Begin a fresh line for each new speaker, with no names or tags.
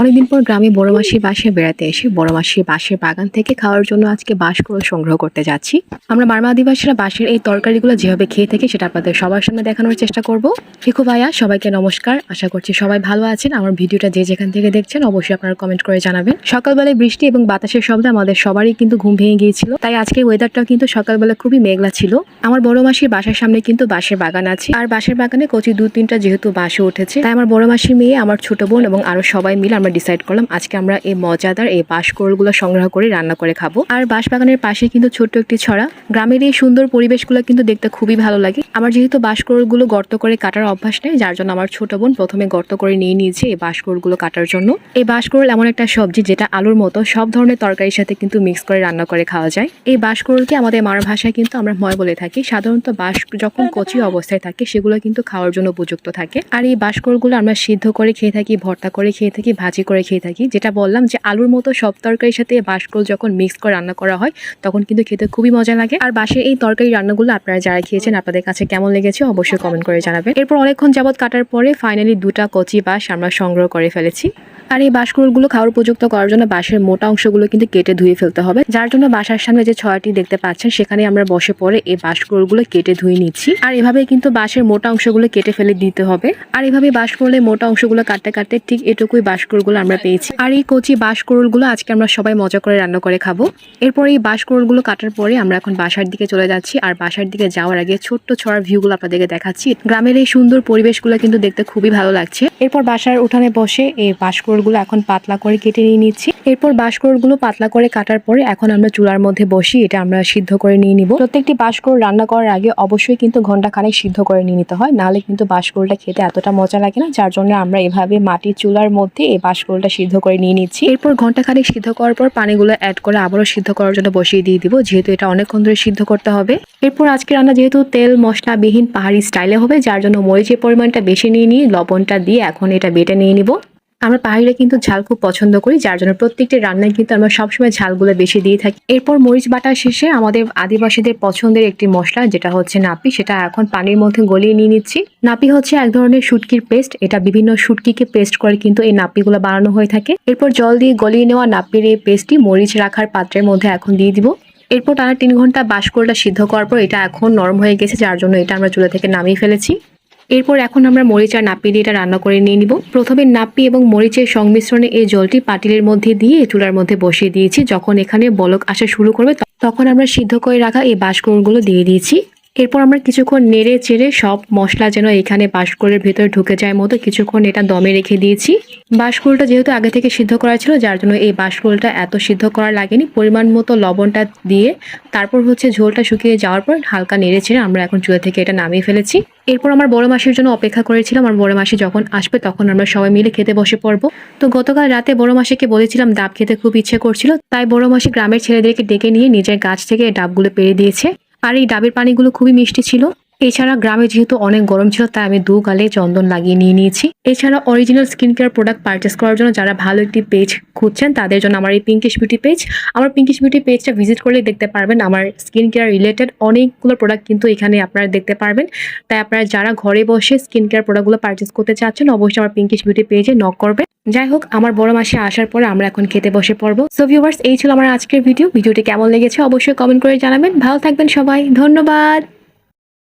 অনেকদিন পর গ্রামে বড় মাসির বাসায় বেড়াতে এসে বড় মাসির বাঁশের বাগান থেকে খাওয়ার জন্য আজকে বাঁশকুড়ো সংগ্রহ করতে যাচ্ছি। আমরা বার্মা আদিবাসীরা বাঁশের এই তরকারিগুলো যেভাবে খেয়ে থাকি সেটা আপনাদের সবার সামনে দেখানোর চেষ্টা করব। শিখু ভাইয়া, সবাইকে নমস্কার। আশা করছি সবাই ভালো আছেন। আমার ভিডিওটা যে যেখান থেকে দেখছেন অবশ্যই আপনারা কমেন্ট করে জানাবেন। সকালবেলায় বৃষ্টি এবং বাতাসের শব্দে আমাদের সবারই কিন্তু ঘুম ভেঙে গিয়েছিল। তাই আজকে ওয়েদারটাও কিন্তু সকালবেলা খুবই মেঘলা ছিল। আমার বড় মাসির বাসার সামনে কিন্তু বাঁশের বাগান আছে। আর বাঁশের বাগানে কচি দু তিনটা যেহেতু বাঁশে উঠেছে, তাই আমার বড় মাসির মেয়ে, আমার ছোট বোন এবং আরও সবাই মিলে ডিসাইড করলাম আজকে আমরা এই মজাদার এই বাঁশকোড়গুলো সংগ্রহ করে রান্না করে খাব। আর বাঁশ বাগানের পাশে কিন্তু ছোট্ট একটি ছড়া। গ্রামের এই সুন্দর পরিবেশগুলো কিন্তু দেখতে খুবই ভালো লাগে। আমার যেহেতু বাঁশকোড়গুলো গর্ত করে কাটার অভ্যাস নেই, যার জন্য আমার ছোট বোন প্রথমে গর্ত করে নিয়ে নিয়েছে এই বাঁশকোড়গুলো কাটার জন্য। এই বাঁশকোড় এমন একটা সবজি যেটা আলুর মতো সব ধরনের তরকারির সাথে কিন্তু মিক্স করে রান্না করে খাওয়া যায়। এই বাঁশকোড়কে আমাদের মার ভাষায় কিন্তু আমরা ময় বলে থাকি। সাধারণত বাঁশ যখন কচি অবস্থায় থাকে, সেগুলো কিন্তু খাওয়ার জন্য উপযুক্ত থাকে। আর এই বাঁশকোড়গুলো আমরা সিদ্ধ করে খেয়ে থাকি, ভর্তা করে খেয়ে থাকি, ভাজি করে খেয়ে থাকি। যেটা বললাম যে আলুর মতো সব তরকারির সাথে বাঁশকোল যখন মিক্স করে রান্না করা হয়, তখন কিন্তু খেতে খুবই মজা লাগে। আর বাসের এই তরকারি রান্নাগুলো আপনারা যারা খেয়েছেন, আপনাদের কাছে কেমন লেগেছে অবশ্যই কমেন্ট করে জানাবেন। এরপর অনেকক্ষণ যাবত কাটার পরে ফাইনালি দুটা কচি বাস আমরা সংগ্রহ করে ফেলেছি। আর এই বাঁশকুড়গুলো খাওয়ার উপযুক্ত করার জন্য বাঁশের মোটা অংশগুলো কিন্তু কেটে ধুয়ে ফেলতে হবে। যার জন্য বাসার সামনে যে ছয়টি দেখতে পাচ্ছেন, সেখানে আমরা বসে পড়ে এই বাঁশকুড়গুলো কেটে ধুয়ে নিচ্ছি। আর এভাবে কিন্তু বাঁশের মোটা অংশগুলো কেটে ফেলে দিতে হবে। আর এভাবে বাঁশকুড়ের মোটা অংশগুলো কাটতে কাটতে ঠিক এটুকুই বাঁশকুড়গুলো আমরা পেয়েছি। আর এই কচি বাঁশকুড়গুলো আজকে আমরা সবাই মজা করে রান্না করে খাব। এরপর এই বাঁশকুড়গুলো কাটার পরে আমরা এখন বাসার দিকে চলে যাচ্ছি। আর বাসার দিকে যাওয়ার আগে ছোট্ট ছড়ার ভিউগুলো আপনাদেরকে দেখাচ্ছি। গ্রামের এই সুন্দর পরিবেশগুলো কিন্তু দেখতে খুবই ভালো লাগছে। এরপর বাসার উঠানে বসে এই বাঁশকুড়গুলো এখন পাতলা করে কেটে নিয়ে নিচ্ছি। এরপর বাঁশকুড়গুলো পাতলা করে কাটার পরে এখন আমরা চুলার মধ্যে বসি, এটা আমরা সিদ্ধ করে নিয়ে নিব। প্রত্যেকটি বাঁশকুড় রান্না করার আগে অবশ্যই কিন্তু ঘণ্টা খানেক সিদ্ধ করে নিয়ে নিতে হয়, নাহলে কিন্তু বাঁশকুড়টা খেতে এতটা মজা লাগে না, যার জন্য আমরা এভাবে মাটির চুলার মধ্যে এই বাঁশকুড়টা সিদ্ধ করে নিয়ে নিচ্ছি। এরপর ঘণ্টা খানেক সিদ্ধ করার পর পানিগুলো অ্যাড করে আবারও সিদ্ধ করার জন্য বসিয়ে দিয়ে দিব, যেহেতু এটা অনেকক্ষণ ধরে সিদ্ধ করতে হবে। এরপর আজকে রান্না যেহেতু তেল মশলাবিহীন পাহাড়ি স্টাইলে হবে, যার জন্য মরিচের পরিমাণটা বেশি নিয়ে নিয়ে লবণটা দিয়ে এখন এটা বেটে নিয়ে নিব। আমরা পাহাড়িরা কিন্তু ঝাল খুব পছন্দ করি, যার জন্য প্রত্যেকটি রান্নায় কিন্তু আমরা সবসময় ঝালগুলো বেশি দিয়ে থাকি। এরপর মরিচ বাটা শেষে আমাদের আদিবাসীদের পছন্দের একটি মশলা, যেটা হচ্ছে নাপি, সেটা এখন পানির মধ্যে গলিয়ে নিয়ে নিচ্ছি। নাপি হচ্ছে এক ধরনের শুটকির পেস্ট, এটা বিভিন্ন শুটকিকে পেস্ট করে কিন্তু এই নাপিগুলো বানানো হয়ে থাকে। এরপর জল দিয়ে গলিয়ে নেওয়া নাপির এই পেস্টটি মরিচ রাখার পাত্রের মধ্যে এখন দিয়ে দিব। এরপর টানা তিন ঘণ্টা বাষ্পটা সিদ্ধ করার পর এটা এখন নরম হয়ে গেছে, যার জন্য এটা আমরা চুলা থেকে নামিয়ে ফেলেছি। এরপর এখন আমরা মরিচ আর নাপি দিয়ে এটা রান্না করে নিয়ে নিব। প্রথমে নাপি এবং মরিচের সংমিশ্রণে এই জলটি পাটিলের মধ্যে দিয়ে চুলার মধ্যে বসিয়ে দিয়েছি। যখন এখানে বলক আসা শুরু করবে, তখন আমরা সিদ্ধ করে রাখা এই বাসকরণগুলো দিয়ে দিয়েছি। এরপর আমরা কিছুক্ষণ নেড়ে চেড়ে সব মশলা যেন এখানে বাঁশকুড়ের ভেতরে ঢুকে যায় মতো কিছুক্ষণ এটা দমে রেখে দিয়েছি। বাঁশকুড়টা যেহেতু আগে থেকে সিদ্ধ করা ছিল, যার জন্য এই বাঁশকুড়টা এত সিদ্ধ করা লাগেনি। পরিমাণ মতো লবণটা দিয়ে তারপর হচ্ছে ঝোলটা শুকিয়ে যাওয়ার পর হালকা নেড়ে চেড়ে আমরা এখন চুলা থেকে এটা নামিয়ে ফেলেছি। এরপর আমার বড় মাসির জন্য অপেক্ষা করেছিলাম। আমার বড় মাসি যখন আসবে তখন আমরা সবাই মিলে খেতে বসে পড়ব। তো গতকাল রাতে বড় মাসিকে বলেছিলাম ডাব খেতে খুব ইচ্ছে করছিল, তাই বড় মাসি গ্রামের ছেলেদেরকে ডেকে নিয়ে নিজের গাছ থেকে ডাবগুলো পেরে দিয়েছে। আর এই ডাবের পানিগুলো খুবই মিষ্টি ছিল। এছাড়া গ্রামে যেহেতু অনেক গরম ছিল, তাই আমি দু গালে চন্দন লাগিয়ে নিয়ে নিয়েছি। এছাড়া original skin care product purchase করার জন্য যারা ভালো একটি পেজ খুঁজছেন, তাদের জন্য আমার এই পিঙ্কিশ বিউটি পেজ আমার পিঙ্কিশ বিউটি পেজটা ভিজিট করলে দেখতে পারবেন, আমার স্কিন কেয়ার রিলেটেড অনেকগুলো প্রোডাক্ট কিন্তু এখানে আপনারা দেখতে পারবেন। তাই আপনারা যারা ঘরে বসে স্কিন কেয়ার প্রোডাক্টগুলো পারচেস করতে চাচ্ছেন, অবশ্যই আমার পিঙ্কিশ বিউটি পেজে নক করবেন। যাই হোক আমার বড় মাসে আসার পরে আমরা এখন খেতে বসে পড়ব। সো ভিউয়ার্স এই ছিল আমার আজকের ভিডিও ভিডিওটি কেমন লেগেছে অবশ্যই কমেন্ট করে জানাবেন। ভালো থাকবেন সবাই। ধন্যবাদ।